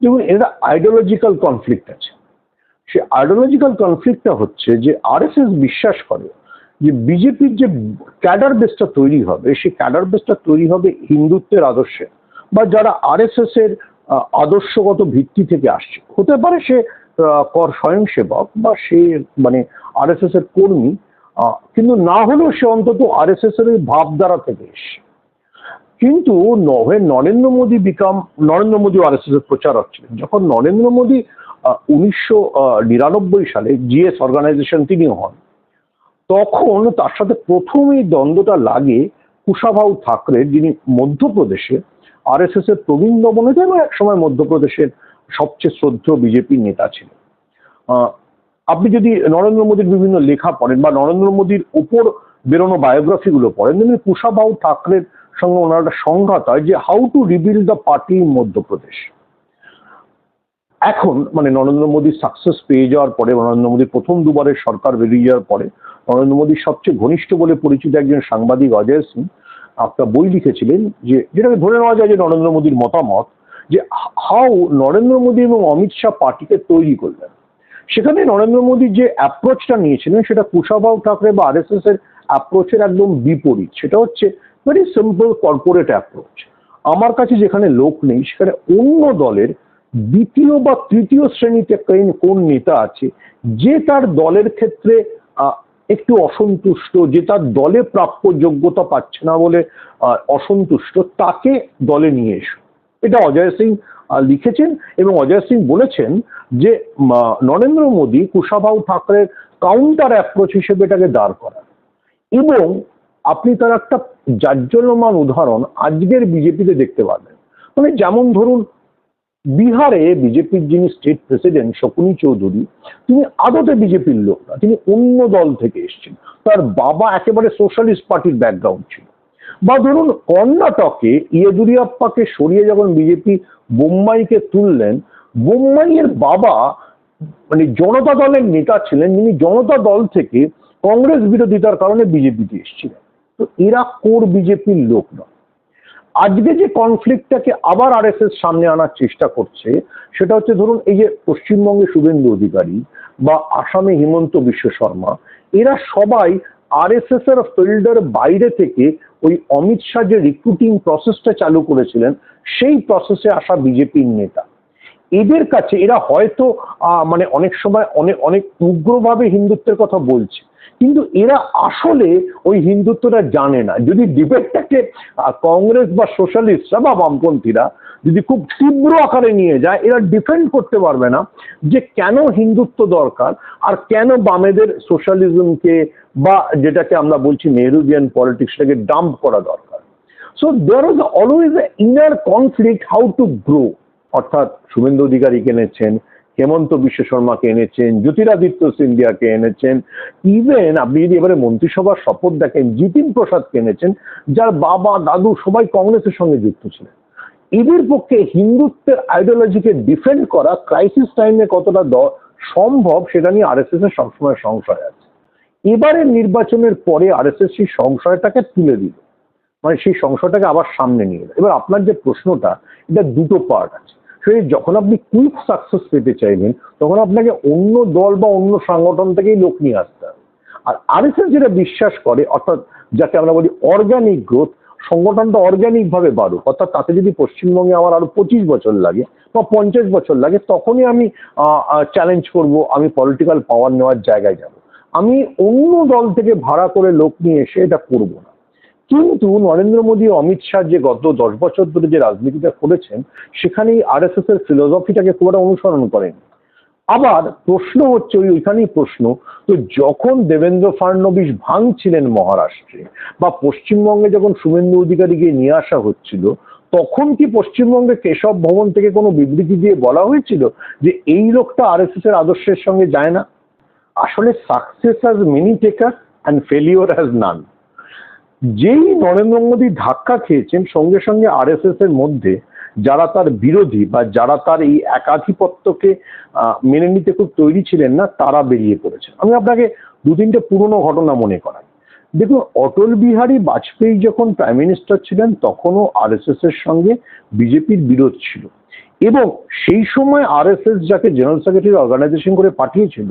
দেখুন, এটা ideological conflict আছে। সে আইডিওলজিক্যাল কনফ্লিক্টটা হচ্ছে যে আরএসএস বিশ্বাস করে যে বিজেপির যে ক্যাডার বেসটা তৈরি হবে সেই ক্যাডার বেসটা তৈরি হবে হিন্দুত্বের আদর্শে বা যারা আরএসএস এর আদর্শগত ভিত্তি থেকে আসছে। হতে পারে সে কর স্বয়ংসেবক বা সে মানে আরএসএস এর কর্মী কিন্তু না হলেও সে অন্তত আরএসএস এর ভাবধারা থেকে এসছে। কিন্তু নভে নরেন্দ্র মোদী বিকাম নরেন্দ্র মোদী আরএসএস এর প্রচারক ছিলেন যখন নরেন্দ্র মোদী উনিশশো নিরানব্বই সালে জিএস অর্গানাইজেশন তিনি হন, তখন তার সাথে প্রথম এই দ্বন্দ্বটা লাগে কুশাভাউ ঠাকরে যিনি মধ্যপ্রদেশে আরএসএস এর প্রবীণ দমনেতা এবং একসময় মধ্যপ্রদেশের সবচেয়ে শ্রদ্ধেয় বিজেপির নেতা ছিলেন। আপনি যদি নরেন্দ্র মোদীর বিভিন্ন লেখা পড়েন বা নরেন্দ্র মোদীর উপর বেরোনো বায়োগ্রাফিগুলো পড়েন দেখবেন কুশাভাউ ঠাকরের সঙ্গে ওনার একটা সংঘাত হয় যে how to rebuild the party in Madhya Pradesh এখন মানে নরেন্দ্র মোদীর সাকসেস পেয়ে যাওয়ার পরে নরেন্দ্র মোদীর প্রথম দুবারের সরকার বেরিয়ে যাওয়ার পরে নরেন্দ্র মোদীর সবচেয়ে ঘনিষ্ঠ বলে পরিচিত একজন সাংবাদিক অজয় সিং একটা বই লিখেছিলেন যে, যেটাকে ধরে নেওয়া যায় যে নরেন্দ্র মোদীর মতামত যে হাউ নরেন্দ্র মোদী এবং অমিত শাহ পার্টিকে তৈরি করলেন। সেখানে নরেন্দ্র মোদী যে অ্যাপ্রোচটা নিয়েছিলেন সেটা কুশাভাউ ঠাকরে বা আরএসএস এর অ্যাপ্রোচের একদম বিপরীত। সেটা হচ্ছে ভেরি সিম্পল কর্পোরেট অ্যাপ্রোচ আমার কাছে যেখানে লোক নেই, সেখানে অন্য দলের দ্বিতীয় বা তৃতীয় শ্রেণীতে কোন- নেতা আছে, যে তার দলের ক্ষেত্রে একটু অসন্তুষ্ট, যে তার দলে প্রাপ্য যোগ্যতা পাচ্ছে না বলে অসন্তুষ্ট, তাকে দলে নিয়ে এসো। এটা অজয় সিং লিখেছেন এবং অজয় সিং বলেছেন যে নরেন্দ্র মোদী কুশাভাউ ঠাকরের কাউন্টার অ্যাপ্রোচ হিসেবে এটাকে দাঁড় করা এবং আপনি তার একটা জাজ্জল্যমান উদাহরণ আজকের বিজেপিতে দেখতে পাবেন। মানে যেমন ধরুন, বিহারে বিজেপির যিনি স্টেট প্রেসিডেন্ট শকুনি চৌধুরী, তিনি আদতে বিজেপির লোক না, তিনি অন্য দল থেকে এসেছেন। তার বাবা একেবারে সোশ্যালিস্ট পার্টির ব্যাকগ্রাউন্ড ছিল। বা ধরুন, কর্ণাটকে ইয়েদুরিয়াপ্পাকে সরিয়ে যখন বিজেপি বোম্বাইকে তুললেন বোম্বাইয়ের বাবা মানে জনতা দলের নেতা ছিলেন, যিনি জনতা দল থেকে কংগ্রেস বিরোধিতার কারণে বিজেপিতে এসেছিলেন। তো এরা কোর বিজেপির লোক নয়। আজকে যে কনফ্লিক্টটাকে আবার আরএসএস সামনে আনার চেষ্টা করছে, সেটা হচ্ছে ধরুন এই যে পশ্চিমবঙ্গে শুভেন্দু অধিকারী বা আসামে হিমন্ত বিশ্ব শর্মা, এরা সবাই আরএসএস এর ফিল্ডের বাইরে থেকে ওই অমিত শাহ যে রিক্রুটিং প্রসেসটা চালু করেছিলেন, সেই প্রসেসে আসা বিজেপির নেতা। এদের কাছে এরা হয়তো মানে অনেক সময় অনেক অনেক উগ্রভাবে হিন্দুত্বের কথা বলছে। কিন্তু এরা আসলে ওই হিন্দুত্বটা জানে না। যদি ডিবেটটাকে কংগ্রেস বা সোশ্যালিস্টরা বা বামপন্থীরা যদি খুব তীব্র আকারে নিয়ে যায়, এরা ডিফেন্ড করতে পারবে না যে কেন হিন্দুত্ব দরকার আর কেন বামেদের সোশ্যালিজমকে বা যেটাকে আমরা বলছি নেহরুজিয়ান পলিটিক্সটাকে ডাম্প করা দরকার। So there is always inner conflict how to grow অর্থাৎ শুভেন্দু অধিকারী এনেছেন হেমন্ত বিশ্ব শর্মাকে এনেছেন, জ্যোতিরাদিত্য সিন্ধিয়াকে এনেছেন ইভেন আপনি যদি এবারে মন্ত্রিসভার শপথ দেখেন, জিতিন প্রসাদকে এনেছেন, যার বাবা, দাদু সবাই কংগ্রেসের সঙ্গে যুক্ত ছিলেন। এদের পক্ষে হিন্দুত্বের আইডিওলজিকে ডিফেন্ড করা ক্রাইসিস টাইমে কতটা সম্ভব সেটা নিয়ে আরএসএস এর সবসময় সংশয় আছে। এবারের নির্বাচনের পরে আরএসএস সেই সংশয়টাকে তুলে দিল। মানে সেই সংশয়টাকে আবার সামনে নিয়ে এবার আপনার যে প্রশ্নটা, এটা দুটো পার্ট আছে। সেই যখন আপনি কুইক সাকসেস পেতে চাইবেন, তখন আপনাকে অন্য দল বা অন্য সংগঠন থেকেই লোক নিয়ে আসতে হবে। আর আরএসএস যেটা বিশ্বাস করে, অর্থাৎ যাকে আমরা বলি অর্গানিক গ্রোথ সংগঠনটা অর্গানিক ভাবে বাড়ুক, অর্থাৎ তাতে যদি পশ্চিমবঙ্গে আমার আরও পঁচিশ বছর লাগে বা পঞ্চাশ বছর লাগে, তখনই আমি চ্যালেঞ্জ করব, আমি পলিটিক্যাল পাওয়ার নেওয়ার জায়গায় যাব। আমি অন্য দল থেকে ভাড়া করে লোক নিয়ে এসে এটা করব না। কিন্তু নরেন্দ্র মোদী অমিত শাহ যে গত দশ বছর ধরে যে রাজনীতিটা করেছেন, সেখানেই আরএসএস এর ফিলোসফিটাকে খুব একটা অনুসরণ করেন। আবার প্রশ্ন হচ্ছে, ওই ওইখানেই প্রশ্ন, তো যখন দেবেন্দ্র ফাড়নবিস ভাঙছিলেন মহারাষ্ট্রে বা পশ্চিমবঙ্গে যখন শুভেন্দু অধিকারীকে নিয়ে আসা হচ্ছিল, তখন কি পশ্চিমবঙ্গে কেশব ভবন থেকে কোনো বিবৃতি দিয়ে বলা হয়েছিল যে এই লোকটা আরএসএস এর আদর্শের সঙ্গে যায় না? আসলে success has many taker and failure has none যেই নরেন্দ্র মোদী ধাক্কা খেয়েছেন, সঙ্গে সঙ্গে আরএসএস এর মধ্যে যারা তার বিরোধী বা যারা তার এই একাধিপত্যকে মেনে নিতে খুব তৈরি ছিলেন না, তারা বেরিয়ে পড়েছে আমি আপনাকে দু তিনটে পুরনো ঘটনা মনে করাই। দেখুন, অটল বিহারী বাজপেয়ী যখন প্রাইম মিনিস্টার ছিলেন, তখনও আরএসএস এর সঙ্গে বিজেপির বিরোধ ছিল। এবং সেই সময় আরএসএস যাকে জেনারেল সেক্রেটারি অর্গানাইজেশন করে পাঠিয়েছিল,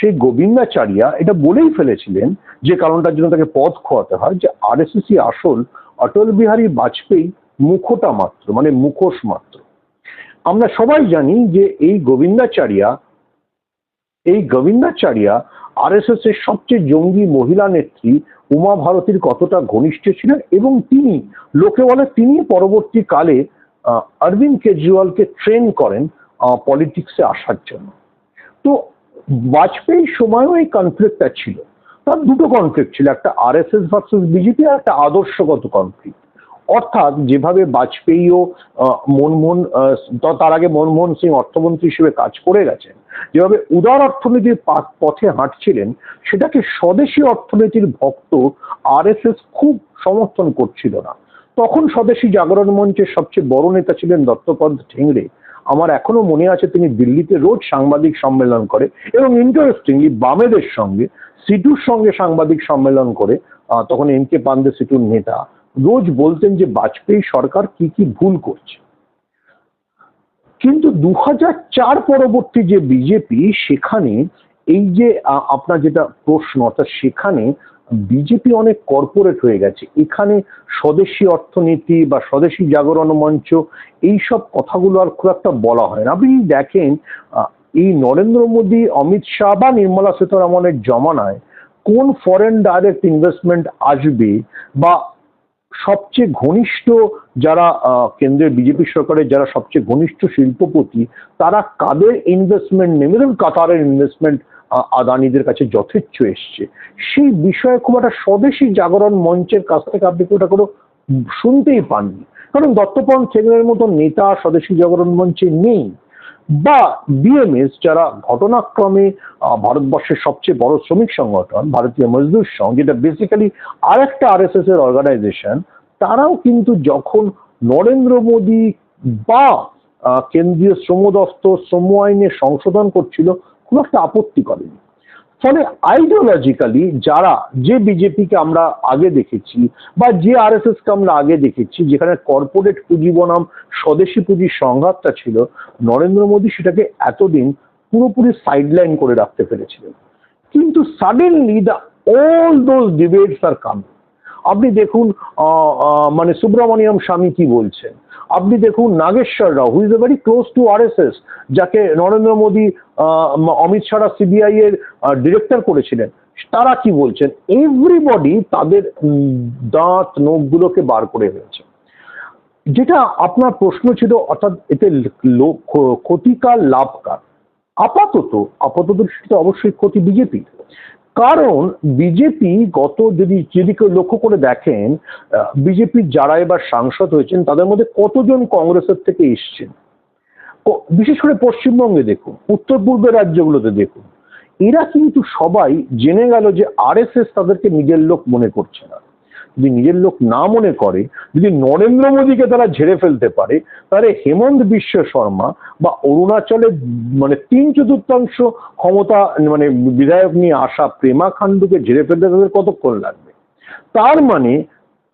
সেই গোবিন্দাচার্যা এটা বলেই ফেলেছিলেন যে কারণটার জন্য তাকে পদ খোয়াতে হয়, যে আরএসএসই আসল অটল বিহারী বাজপেয়ী মুখোটা মাত্র মানে মুখোশ মাত্র। আমরা সবাই জানি যে এই গোবিন্দাচারিয়া, এই গোবিন্দাচার্যা আরএসএস এর সবচেয়ে জঙ্গি মহিলা নেত্রী উমা ভারতীর কতটা ঘনিষ্ঠ ছিলেন এবং তিনি, লোকে বলে তিনি পরবর্তীকালে অরবিন্দ কেজরিওয়ালকে ট্রেন করেন পলিটিক্সে আসার জন্য। তো বাজপেয়ীর সময়ও এই কনফ্লিক্টটা ছিল। তার দুটো কনফ্লিক্ট ছিল, একটা R S S versus BJP আর একটা আদর্শগত কনফ্লিক্ট অর্থাৎ যেভাবে বাজপেয়ীও মনমোহন তার আগে মনমোহন সিং অর্থমন্ত্রী হিসেবে কাজ করে গেছেন, যেভাবে উদার অর্থনীতির পথে হাঁটছিলেন, সেটাকে স্বদেশী অর্থনীতির ভক্ত আরএসএস খুব সমর্থন করছিল না। তখন স্বদেশী জাগরণ মঞ্চের সবচেয়ে বড় নেতা ছিলেন দত্তপদ ঠেংড়ে। আমার এখনও মনে আছে তিনি দিল্লিতে রোজ সাংবাদিক সম্মেলন করে এবং ইন্টারেস্টিংলি বামেদের সঙ্গে, সিটুর সঙ্গে সাংবাদিক সম্মেলন করে তখন এম কে পান্দে সিটুর নেতা। রোজ বলতেন যে বাজপেয়ী সরকার কি কি ভুল করছে। কিন্তু দু চার পরবর্তী যে বিজেপি, সেখানে এই যে আপনার যেটা প্রশ্ন, অর্থাৎ সেখানে বিজেপি অনেক কর্পোরেট হয়ে গেছে। এখানে স্বদেশী অর্থনীতি বা স্বদেশী জাগরণ মঞ্চ, এইসব কথাগুলো আর খুব একটা বলা হয় না। আপনি দেখেন এই নরেন্দ্র মোদী, অমিত শাহ বা নির্মলা সীতারামনের জমানায় কোন ফরেন ডাইরেক্ট ইনভেস্টমেন্ট আসবে বা সবচেয়ে ঘনিষ্ঠ যারা কেন্দ্রের বিজেপি সরকারের যারা সবচেয়ে ঘনিষ্ঠ শিল্পপতি, তারা কাদের ইনভেস্টমেন্ট নেবে? কাতারের ইনভেস্টমেন্ট আদানিদের কাছে যথেচ্ছ এসছে। সেই বিষয়ে খুব একটা স্বদেশী জাগরণ মঞ্চের কাছ থেকে আপনি খুব একটা কোনো শুনতেই পাননি। কারণ দত্তপন সেনের মতো নেতা স্বদেশী জাগরণ মঞ্চে নেই। বা বিএমএস যারা ঘটনাক্রমে ভারতবর্ষের সবচেয়ে বড় শ্রমিক সংগঠন, ভারতীয় মজদুর সংঘ, যেটা বেসিক্যালি আরেকটা আরএসএস এর অর্গানাইজেশন তারাও কিন্তু যখন নরেন্দ্র মোদী বা কেন্দ্রীয় শ্রম দপ্তর শ্রম আইনে সংশোধন করছিল খুব একটা আপত্তি করেনি। ফলে আইডিওলজিক্যালি যারা যে বিজেপিকে আমরা আগে দেখেছি বা যে আর এস কে আমরা আগে দেখেছি, যেখানে কর্পোরেট পুঁজি বনাম, স্বদেশী পুঁজির সংঘাতটা ছিল, নরেন্দ্র মোদী সেটাকে এতদিন পুরোপুরি সাইডলাইন করে রাখতে পেরেছিলেন। কিন্তু suddenly the all those debates are come আপনি দেখুন মানে সুব্রমণিয়ম স্বামী কি বলছেন? আপনি দেখুন Nageswara Rao who's a very close to RSS যাকে নরেন্দ্র মোদী অমিত শাহ সিবিআই এর ডিরেক্টর করেছিলেন, তারা কি বলছেন? এভরিবডি তাদের দাঁত, নখগুলোকে বার করে ফেলছে। যেটা আপনার প্রশ্ন ছিল, অর্থাৎ এতে ক্ষতিকার লাভকার আপাতত আপাতত অবশ্যই ক্ষতি বিজেপি কারণ বিজেপি গত যদি যদি কেউ লক্ষ্য করে দেখেন বিজেপির যারা এবার সাংসদ হয়েছেন, তাদের মধ্যে কতজন কংগ্রেসের থেকে এসছেন? বিশেষ করে পশ্চিমবঙ্গে দেখুন, উত্তর পূর্বের রাজ্যগুলোতে দেখুন, এরা কিন্তু সবাই জেনে গেল যে আর তাদেরকে নিজের লোক মনে করছে না। যদি নিজের লোক না মনে করে, যদি নরেন্দ্র মোদীকে তারা ঝেড়ে ফেলতে পারে, তাহলে হেমন্ত বিশ্ব শর্মা বা অরুণাচলের মানে তিন চতুর্থাংশ ক্ষমতা মানে বিধায়ক নিয়ে আসা প্রেমা খান্ডুকে ঝেড়ে ফেলতে তাদের কতক্ষণ লাগবে? তার মানে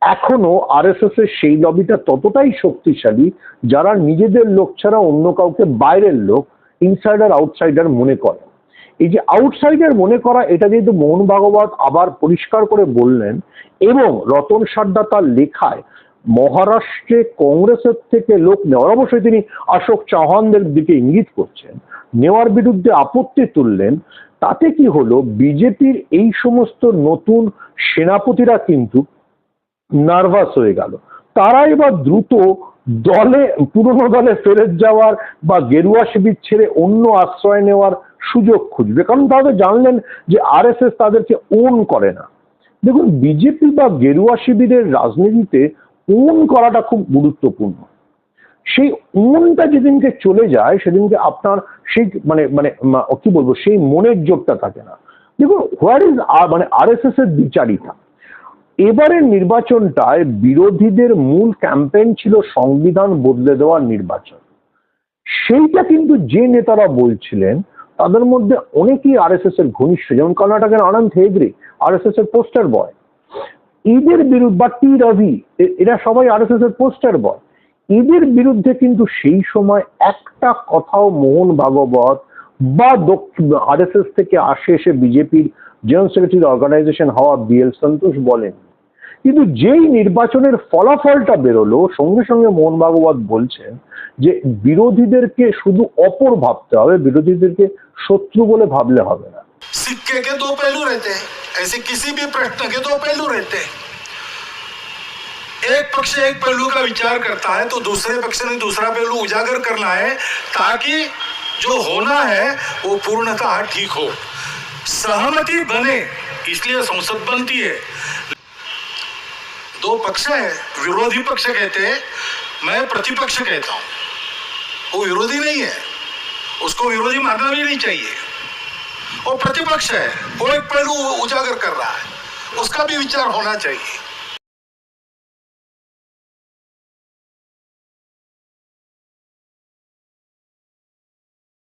এখনও আরএসএস এর সেই লবিটা ততটাই শক্তিশালী যারা নিজেদের লোক ছাড়া অন্য কাউকে বাইরের লোক, ইনসাইডার, আউটসাইডার মনে করে এই যে আউটসাইডার মনে করা, এটা যেহেতু মোহন ভাগবত আবার পরিষ্কার করে বললেন, এবং রতন সাড্ডা তার লেখায়, মহারাষ্ট্রে কংগ্রেসের থেকে লোক নেওয়ার, অবশ্যই তিনি অশোক চৌহানদের দিকে ইঙ্গিত করছেন, নেওয়ার বিরুদ্ধে আপত্তি তুললেন, তাতে কি হলো, বিজেপির এই সমস্ত নতুন সেনাপতিরা কিন্তু নার্ভাস হয়ে গেল। তারা এবার দ্রুত দলে, পুরনো দলে ফেরত যাওয়ার বা গেরুয়া শিবির ছেড়ে অন্য আশ্রয় নেওয়ার সুযোগ খুঁজবে। কারণ তারা তো জানলেন যে আরএসএস তাদেরকে ওন করে না। দেখুন, বিজেপি বা গেরুয়া শিবিরের রাজনীতিতে ওন করাটা খুব গুরুত্বপূর্ণ। সেই ওনটা যেদিনকে চলে যায়, সেদিনকে আপনার সেই মানে মানে কি বলব, সেই মনের জোরটা থাকে না। দেখুন হোয়ার ইজ মানে আর এস এস এর বিচারিতা? এবারের নির্বাচনটায় বিরোধীদের মূল ক্যাম্পেইন ছিল সংবিধান বদলে দেওয়ার নির্বাচন। সেইটা কিন্তু যে নেতারা বলছিলেন তাদের মধ্যে অনেকেই আরএসএস এর ঘনিষ্ঠ, যেমন কর্ণাটকের আনন্দ হেগড়ে, আরএসএস এর পোস্টার বয়। এদের বিরুদ্ধে, বা টি রবি এরা সবাই আরএসএস এর পোস্টার বয়। এদের বিরুদ্ধে কিন্তু সেই সময় একটা কথাও মোহন ভাগবত বা দক্ষিণ আর এস এস থেকে আসে এসে বিজেপির, জেনারেল সেক্রেটারি অর্গানাইজেশন হওয়া বিএল সন্তোষ বলেন। কিন্তু যেই নির্বাচনের ফলাফলটা বেরোলো সঙ্গে সঙ্গে মোহন ভাগবত বলছেন যে বিরোধীদেরকে শুধু অপর ভাবতে হবে বিরোধীদেরকে শত্রু বলে ভাবলে হবে না सिक्के के दो पहलू रहते हैं ऐसे किसी भी प्रश्न के दो पहलू रहते हैं एक पक्ष एक पहलू का विचार करता है तो दूसरे पक्ष ने दूसरा पहलू उजागर करना है ताकि जो होना है वो पूर्णतः ठीक हो सहमति बने इसलिए संसद बनती है दो पक्ष है विरोधी पक्ष कहते हैं, मैं प्रतिपक्ष कहता हूँ। वो विरोधी नहीं है। उसको विरोधी मानना भी नहीं चाहिए। वो प्रतिपक्ष है। वो एक पहलू उजागर कर रहा है। उसका भी विचार होना चाहिए।